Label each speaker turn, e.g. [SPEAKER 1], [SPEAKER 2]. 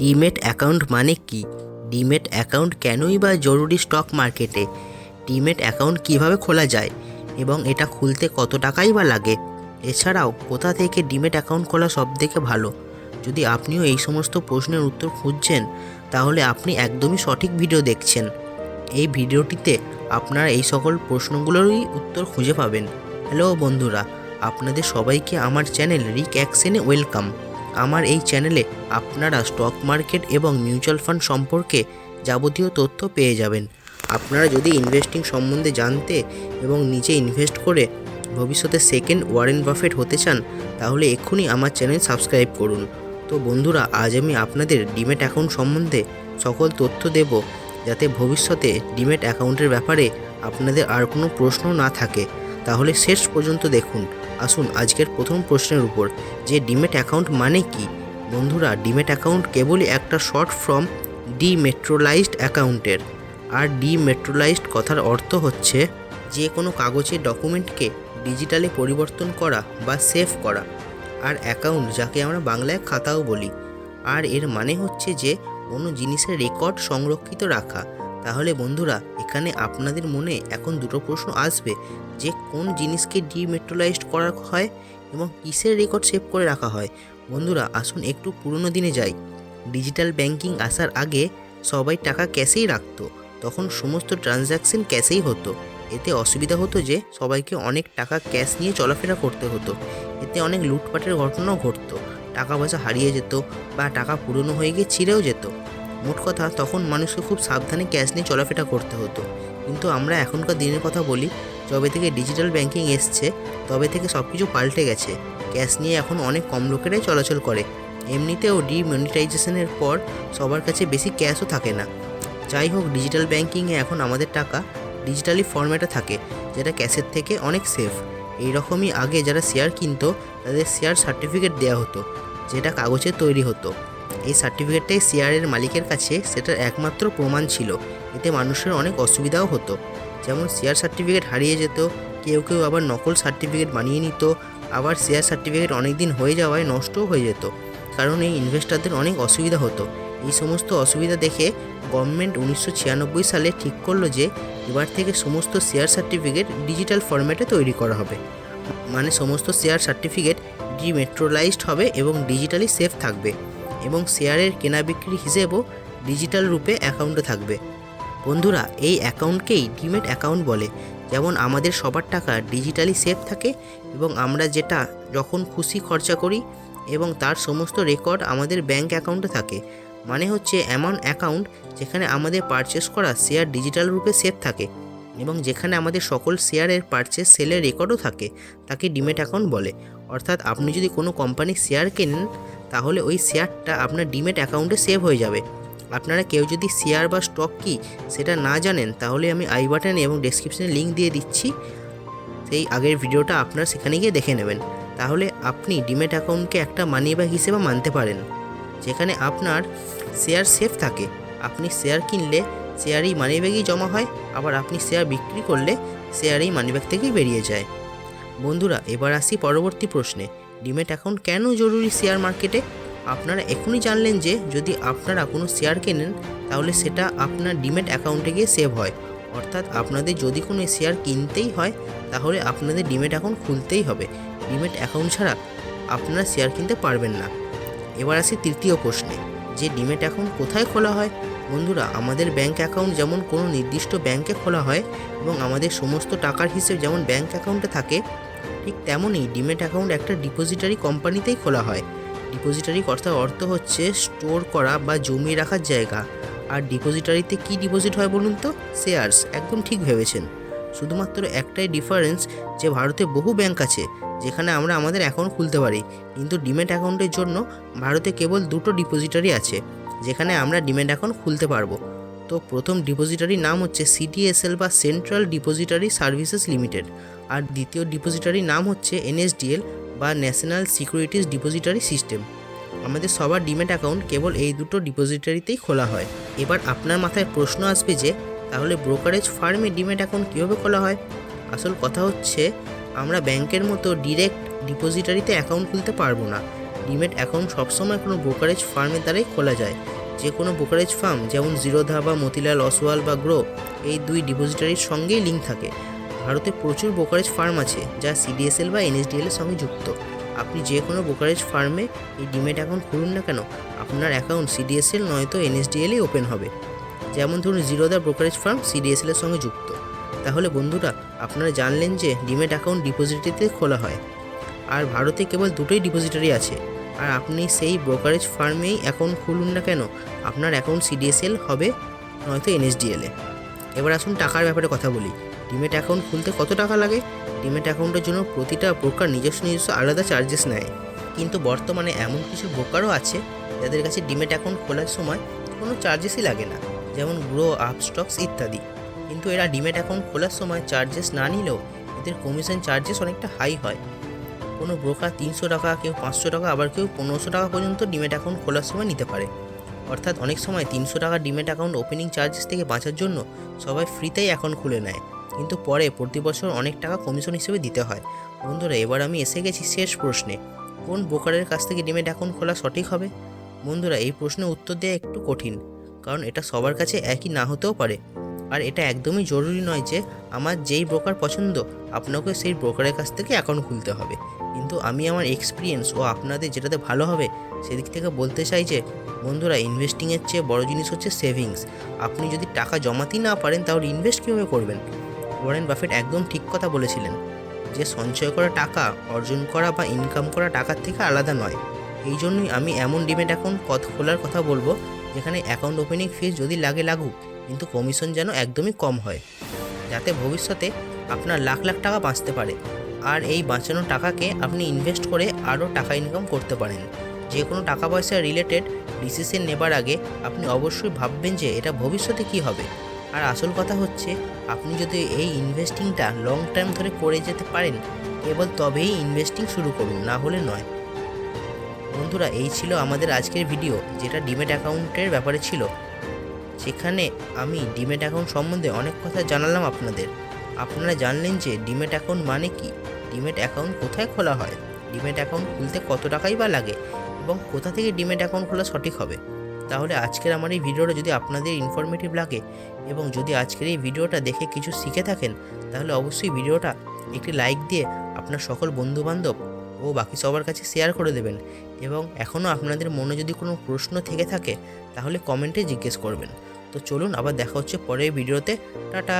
[SPEAKER 1] Demat account মানে কি? Demat account কেনই বা জরুরি স্টক মার্কেটে? ডিমেট অ্যাকাউন্ট কীভাবে খোলা যায়? এবং এটা খুলতে কত টাকাই বা লাগে? এছাড়াও, কোথা থেকে ডিমেট অ্যাকাউন্ট খোলা সবথেকে ভালো? যদি আপনিও এই সমস্ত প্রশ্নের উত্তর খুঁজছেন, তাহলে আপনি একদমই সঠিক ভিডিও দেখছেন। এই ভিডিওটিতে আপনারা এই সকল প্রশ্নগুলোরই উত্তর খুঁজে পাবেন। হ্যালো বন্ধুরা, আপনাদের সবাইকে আমার চ্যানেল রিক অ্যাকশনে ওয়েলকাম। আমার এই চ্যানেলে আপনারা স্টক মার্কেট এবং মিউচুয়াল ফান্ড সম্পর্কে যাবতীয় তথ্য পেয়ে যাবেন। আপনারা যদি ইনভেস্টিং সম্বন্ধে জানতে এবং নিজে ইনভেস্ট করে ভবিষ্যতে সেকেন্ড ওয়ারেন বাফেট হতে চান, তাহলে এক্ষুনি আমার চ্যানেল সাবস্ক্রাইব করুন। তো বন্ধুরা, আজ আমি আপনাদের ডিমেট অ্যাকাউন্ট সম্বন্ধে সকল তথ্য দেব যাতে ভবিষ্যতে ডিমেট অ্যাকাউন্টের ব্যাপারে আপনাদের আর কোনো প্রশ্ন না থাকে। তাহলে শেষ পর্যন্ত দেখুন। আসুন আজকের প্রথম প্রশ্নের উপর। যে ডিমেট অ্যাকাউন্ট মানে কি? বন্ধুরা, ডিমেট অ্যাকাউন্ট কেবলই একটা শর্ট ফর্ম ডিমেট্রোলাইজড অ্যাকাউন্টের। আর ডিমেট্রোলাইজড কথার অর্থ হচ্ছে যে কোনো কাগজের ডকুমেন্টকে ডিজিটালে পরিবর্তন করা বা সেভ করা। আর অ্যাকাউন্ট, যাকে আমরা বাংলায় খাতাও বলি। আর এর মানে হচ্ছে যে কোনো জিনিসের রেকর্ড সংরক্ষিত রাখা। তাহলে বন্ধুরা, এখানে আপনাদের মনে এখন দুটো প্রশ্ন আসবে। যে কোন জিনিসকে ডিমেট্রোলাইজড করা হয় এবং কিসের রেকর্ড সেভ করে রাখা হয়? বন্ধুরা, আসুন একটু পুরনো দিনে যাই। ডিজিটাল ব্যাংকিং আসার আগে সবাই টাকা ক্যাশেই রাখতো। তখন সমস্ত ট্রানজ্যাকশন ক্যাশেই হতো। এতে অসুবিধা হতো যে সবাইকে অনেক টাকা ক্যাশ নিয়ে চলাফেরা করতে হতো। এতে অনেক লুটপাটের ঘটনাও ঘটতো। টাকা পয়সা হারিয়ে যেত বা টাকা পুরনো হয়ে গিয়ে ছিঁড়েও যেত। মোট কথা, তখন মানুষকে খুব সাবধানে ক্যাশ নিয়ে চলাফেরা করতে হতো। কিন্তু আমরা এখনকার দিনের কথা বলি, যবে থেকে ডিজিটাল ব্যাংকিং এসছে, তবে থেকে সব কিছু পাল্টে গেছে। ক্যাশ নিয়ে এখন অনেক কম লোকেরাই চলাচল করে। এমনিতেও ডিমনিটাইজেশনের পর সবার কাছে বেশি ক্যাশও থাকে না। যাই হোক, ডিজিটাল ব্যাংকিংয়ে এখন আমাদের টাকা ডিজিটালি ফরম্যাটে থাকে, যেটা ক্যাশের থেকে অনেক সেফ। এই রকমই আগে যারা শেয়ার কিনতো, তাদের শেয়ার সার্টিফিকেট দেওয়া হতো, যেটা কাগজে তৈরি হতো। এই সার্টিফিকেটটাই শেয়ারের মালিকের কাছে সেটার একমাত্র প্রমাণ ছিল। এতে মানুষের অনেক অসুবিধাও হতো। যেমন শেয়ার সার্টিফিকেট হারিয়ে যেত, কেউ কেউ আবার নকল সার্টিফিকেট বানিয়ে নিত, আবার শেয়ার সার্টিফিকেট অনেক দিন হয়ে যাওয়ায় নষ্টও হয়ে যেত। কারণ এই ইনভেস্টারদের অনেক অসুবিধা হতো। এই সমস্ত অসুবিধা দেখে গভর্নমেন্ট উনিশশো ছিয়ানব্বই সালে ঠিক করল যে, এবার থেকে সমস্ত শেয়ার সার্টিফিকেট ডিজিটাল ফরম্যাটে তৈরি করা হবে। মানে সমস্ত শেয়ার সার্টিফিকেট ডিমেট্রোলাইজড হবে এবং ডিজিটালি সেফ থাকবে। এবং শেয়ারের কেনা বিক্রি হিসেবেও ডিজিটাল রূপে অ্যাকাউন্টে থাকবে। বন্ধুরা, এই অ্যাকাউন্টকেই ডিমেট অ্যাকাউন্ট বলে। যেমন আমাদের সবার টাকা ডিজিটালি সেফ থাকে এবং আমরা যেটা যখন খুশি খরচা করি এবং তার সমস্ত রেকর্ড আমাদের ব্যাংক অ্যাকাউন্টে থাকে। মানে হচ্ছে এমন অ্যাকাউন্ট যেখানে আমাদের পারচেস করা শেয়ার ডিজিটাল রূপে সেফ থাকে এবং যেখানে আমাদের সকল শেয়ারের পারচেস সেলের রেকর্ডও থাকে, তাকে ডিমেট অ্যাকাউন্ট বলে। অর্থাৎ আপনি যদি কোনো কোম্পানির শেয়ার কেনেন তাহলে ওই শেয়ারটা আপনার ডিমেট অ্যাকাউন্টে সেভ হয়ে যাবে। আপনারা কেউ যদি শেয়ার বা স্টক কি সেটা না জানেন, তাহলে আমি আই বাটনে এবং ডেসক্রিপশনে লিঙ্ক দিয়ে দিচ্ছি। সেই আগের ভিডিওটা আপনারা সেখানে গিয়ে দেখে নেবেন। তাহলে আপনি ডিমেট অ্যাকাউন্টকে একটা মানি ব্যাগ হিসেবে মানতে পারেন, যেখানে আপনার শেয়ার সেফ থাকে। আপনি শেয়ার কিনলে শেয়ারই মানি ব্যাগেই জমা হয়, আবার আপনি শেয়ার বিক্রি করলে শেয়ারই মানি ব্যাগ থেকেই বেরিয়ে যায়। বন্ধুরা, এবার আসি পরবর্তী প্রশ্নে। ডিমেট অ্যাকাউন্ট কেন জরুরি শেয়ার মার্কেটে? আপনারা এখনই জানলেন যে যদি আপনারা কোনো শেয়ার কেনেন, তাহলে সেটা আপনার ডিমেট অ্যাকাউন্টে গিয়ে সেভ হয়। অর্থাৎ আপনাদের যদি কোনো শেয়ার কিনতেই হয়, তাহলে আপনাদের ডিমেট অ্যাকাউন্ট খুলতেই হবে। ডিমেট অ্যাকাউন্ট ছাড়া আপনারা শেয়ার কিনতে পারবেন না। এবার আসি তৃতীয় প্রশ্নে, যে ডিমেট অ্যাকাউন্ট কোথায় খোলা হয়? বন্ধুরা, আমাদের ব্যাঙ্ক অ্যাকাউন্ট যেমন কোনো নির্দিষ্ট ব্যাংকে খোলা হয় এবং আমাদের সমস্ত টাকার হিসেব যেমন ব্যাঙ্ক অ্যাকাউন্টে থাকে ঠিক তেমনই ডিমেট অ্যাকাউন্ট একটা ডিপোজিটারি কোম্পানিতেই খোলা হয়। ডিপোজিটারি কথার অর্থ হচ্ছে স্টোর করা বা জমিয়ে রাখার জায়গা। আর ডিপোজিটারিতে কি ডিপোজিট হয় বলুন তো? শেয়ার্স, একদম ঠিক ভেবেছেন। শুধুমাত্র একটাই ডিফারেন্স যে ভারতে বহু ব্যাংক আছে, যেখানে আমরা আমাদের অ্যাকাউন্ট খুলতে পারি। কিন্তু ডিমেট অ্যাকাউন্টের জন্য ভারতে কেবল দুটো ডিপোজিটারি আছে, যেখানে আমরা ডিমেট অ্যাকাউন্ট খুলতে পারব। তো প্রথম ডিপোজিটারির নাম হচ্ছে সিডিএসএল বা সেন্ট্রাল ডিপোজিটারি সার্ভিসেস লিমিটেড। আর দ্বিতীয় ডিপোজিটারির নাম হচ্ছে এনএসডিএল বা ন্যাশনাল সিকিউরিটিজ ডিপোজিটারি সিস্টেম। আমাদের সবার ডিমেট অ্যাকাউন্ট কেবল এই দুটো ডিপোজিটারিতেই খোলা হয়। এবার আপনার মাথায় প্রশ্ন আসবে যে, তাহলে ব্রোকারেজ ফার্মে ডিমেট অ্যাকাউন্ট কীভাবে খোলা হয়? আসল কথা হচ্ছে, আমরা ব্যাংকের মতো ডিরেক্ট ডিপোজিটারিতে অ্যাকাউন্ট খুলতে পারব না। ডিমেট অ্যাকাউন্ট সবসময় কোনো ব্রোকারেজ ফার্মের দ্বারাই খোলা যায়। যে কোনো ব্রোকারেজ ফার্ম, যেমন জিরোধা বা মতিলাল, অসওয়াল বা গ্রো, এই দুই ডিপোজিটারির সঙ্গেই লিঙ্ক থাকে। ভারতে প্রচুর ব্রোকারেজ ফার্ম আছে, যা সিডিএসএল বা এনএসডিএল এর সঙ্গে যুক্ত। আপনি যে কোনো ব্রোকারেজ ফার্মে এই ডিমেট অ্যাকাউন্ট খুলুন না কেন, আপনার অ্যাকাউন্ট সিডিএসএল নয়তো এনএসডিএলই ওপেন হবে। যেমন ধরুন জিরোদা ব্রোকারেজ ফার্ম সিডিএসএল এর সঙ্গে যুক্ত। তাহলে বন্ধুরা, আপনারা জানলেন যে ডিমেট অ্যাকাউন্ট ডিপোজিটারিতে খোলা হয়। আর ভারতে কেবল দুটোই ডিপোজিটারি আছে। আর আপনি সেই ব্রোকারেজ ফার্মেই অ্যাকাউন্ট খুলুন না কেন? আপনার অ্যাকাউন্ট সিডিএসএল হবে, নয়তো এনএসডিএলে এবার আসুন টাকার ব্যাপারে কথা বলি। ডিমেট অ্যাকাউন্ট খুলতে কত টাকা লাগে? ডিমেট অ্যাকাউন্টের জন্য প্রতিটা ব্রোকার নিজস্ব নিজস্ব আলাদা চার্জেস নেয়। কিন্তু বর্তমানে এমন কিছু ব্রোকারও আছে, যাদের কাছে ডিমেট অ্যাকাউন্ট খোলার সময় কোনো চার্জেসই লাগে না, যেমন গ্রো আপস্টক্স ইত্যাদি। কিন্তু এরা ডিমেট অ্যাকাউন্ট খোলার সময় চার্জেস না নিলেও এদের কমিশন চার্জেস অনেকটা হাই হয়। কোনো ব্রোকার তিনশো টাকা, কেউ পাঁচশো টাকা, আবার কেউ পনেরোশো টাকা পর্যন্ত ডিমেট অ্যাকাউন্ট খোলার সময় নিতে পারে। অর্থাৎ অনেক সময় তিনশো টাকা ডিমেট অ্যাকাউন্ট ওপেনিং চার্জেস থেকে বাঁচার জন্য সবাই ফ্রিতেই অ্যাকাউন্ট খুলে নেয়। কিন্তু পরে প্রতি বছর অনেক টাকা কমিশন হিসেবে দিতে হয়। বন্ধুরা, এবার আমি এসে গেছি শেষ প্রশ্নে। কোন ব্রোকারের কাছ থেকে ডিমেট অ্যাকাউন্ট খোলা সঠিক হবে? বন্ধুরা, এই প্রশ্নের উত্তর দেওয়া একটু কঠিন, কারণ এটা সবার কাছে একই না হতেও পারে। আর এটা একদমই জরুরি নয় যে আমার যেই ব্রোকার পছন্দ, আপনাকে সেই ব্রোকারের কাছ থেকে অ্যাকাউন্ট খুলতে হবে। কিন্তু আমি আমার এক্সপিরিয়েন্স ও আপনাদের যেটাতে ভালো হবে, সেদিক থেকে বলতে চাই যে, বন্ধুরা ইনভেস্টিংয়ের চেয়ে বড় জিনিস হচ্ছে সেভিংস আপনি যদি টাকা জমাতেই না পারেন, তাহলে ইনভেস্ট কীভাবে করবেন? ওয়ারেন বাফেট একদম ঠিক কথা বলেছিলেন। যে সঞ্চয় করা টাকা, অর্জন করা বা ইনকাম করা টাকার থেকে আলাদা নয়। এই জন্যই আমি এমন ডিমেট অ্যাকাউন্ট কত খোলার কথা বলব, যেখানে অ্যাকাউন্ট ওপেনিং ফিস যদি লাগে লাগুক কিন্তু কমিশন যেন একদমই কম হয়, যাতে ভবিষ্যতে আপনার লাখ লাখ টাকা বাঁচতে পারে। আর এই বাঁচানো টাকাকে আপনি ইনভেস্ট করে আরও টাকা ইনকাম করতে পারেন। যে কোনো টাকা পয়সা রিলেটেড ডিসিশন নেবার আগে আপনি অবশ্যই ভাববেন যে এটা ভবিষ্যতে কী হবে। আর আসল কথা হচ্ছে, আপনি যদি এই ইনভেস্টিংটা লং টাইম ধরে করে যেতে পারেন, কেবল তবেই ইনভেস্টিং শুরু করুন, না হলে নয়। বন্ধুরা, এই ছিল আমাদের আজকের ভিডিও যেটা ডিমেট অ্যাকাউন্টের ব্যাপারে ছিল। সেখানে আমি ডিমেট অ্যাকাউন্ট সম্বন্ধে অনেক কথা জানালাম আপনাদের। আপনারা জানলেন যে ডিমেট অ্যাকাউন্ট মানে কি? ডিমেট অ্যাকাউন্ট কোথায় খোলা হয়? ডিমেট অ্যাকাউন্ট খুলতে কত টাকাই বা লাগে? এবং কোথা থেকে ডিমেট অ্যাকাউন্ট খোলা সঠিক হবে? তাহলে আজকের আমার এই ভিডিওটা যদি আপনাদের ইনফরমেটিভ লাগে এবং যদি আজকের এই ভিডিওটা দেখে কিছু শিখে থাকেন, তাহলে অবশ্যই ভিডিওটা একটি লাইক দিয়ে আপনার সকল বন্ধুবান্ধব ও বাকি সবার কাছে শেয়ার করে দেবেন। এবং এখনও আপনাদের মনে যদি কোনো প্রশ্ন থেকে থাকে, তাহলে কমেন্টে জিজ্ঞেস করবেন। তো চলুন আবার দেখা হচ্ছে পরের ভিডিওতে। টাটা!